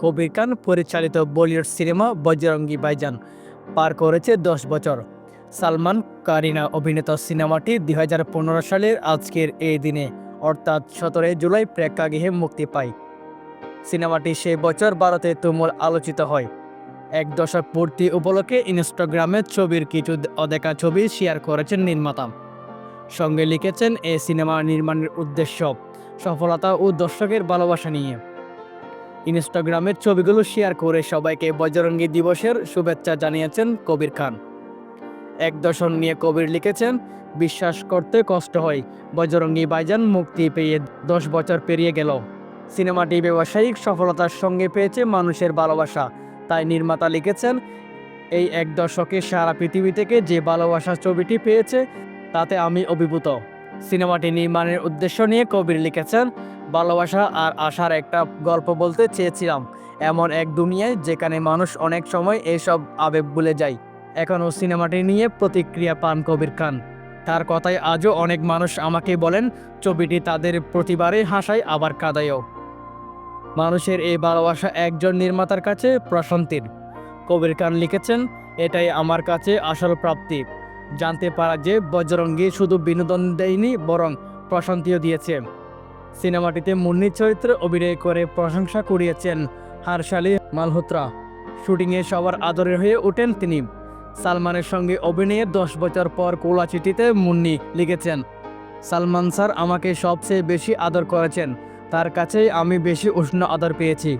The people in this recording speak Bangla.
কবির খান পরিচালিত বলিউড সিনেমা বজরঙ্গি বাইজান পার করেছে দশ বছর। সালমান কারিনা অভিনীত সিনেমাটি দুই হাজার পনেরো সালের আজকের এই দিনে, অর্থাৎ সতেরোই জুলাই প্রেক্ষাগৃহে মুক্তি পায়। সিনেমাটি সেই বছর ভারতে তুমুল আলোচিত হয়। এক দশক পূর্তি উপলক্ষে ইনস্টাগ্রামে ছবির কিছু অদেখা ছবি শেয়ার করেছেন নির্মাতা। সঙ্গে লিখেছেন এই সিনেমা নির্মাণের উদ্দেশ্য সফলতা ও দর্শকের ভালোবাসা নিয়ে। ইনস্টাগ্রামের ছবিগুলো শেয়ার করে সবাইকে বজরঙ্গি দিবসের শুভেচ্ছা জানিয়েছেন কবির খান। এক দশন নিয়ে কবির লিখেছেন, বিশ্বাস করতে কষ্ট হয়, বজরঙ্গি বাইজান মুক্তি পেয়ে দশ বছর পেরিয়ে গেল। সিনেমাটি ব্যবসায়িক সফলতার সঙ্গে পেয়েছে মানুষের ভালোবাসা। তাই নির্মাতা লিখেছেন, এই এক দশকে সারা পৃথিবী থেকে যে ভালোবাসা ছবিটি পেয়েছে, তাতে আমি অভিভূত। সিনেমাটি নির্মাণের উদ্দেশ্য নিয়ে কবির লিখেছেন, ভালোবাসা আর আশার একটা গল্প বলতে চেয়েছিলাম, এমন এক দুনিয়ায় যেখানে মানুষ অনেক সময় এইসব আবেগ ভুলে যায়। এখনও সিনেমাটি নিয়ে প্রতিক্রিয়া পান কবির খান। তার কথায় আজও অনেক মানুষ আমাকে বলেন, ছবিটি তাদের প্রতিবারে হাসায়, আবার কাঁদায়ও। মানুষের এই ভালোবাসা একজন নির্মাতার কাছে প্রশান্তির। কবির খান লিখেছেন, এটাই আমার কাছে আসল প্রাপ্তি। জানতে পারা যে বজরঙ্গি শুধু বিনোদন দেয়নি, বরং প্রশান্তিও দিয়েছে। সিনেমাটিতে মুন্নি চরিত্রে অভিনয় করে প্রশংসা কুড়িয়েছেন হারশালি মালহোত্রা। শুটিংয়ে সবার আদরের হয়ে ওঠেন তিনি। সালমানের সঙ্গে অভিনয়ের দশ বছর পর কোলা চিঠিতে মুন্নি লিখেছেন, সালমান স্যার আমাকে সবচেয়ে বেশি আদর করেছেন। তার কাছেই আমি বেশি উষ্ণ আদর পেয়েছি।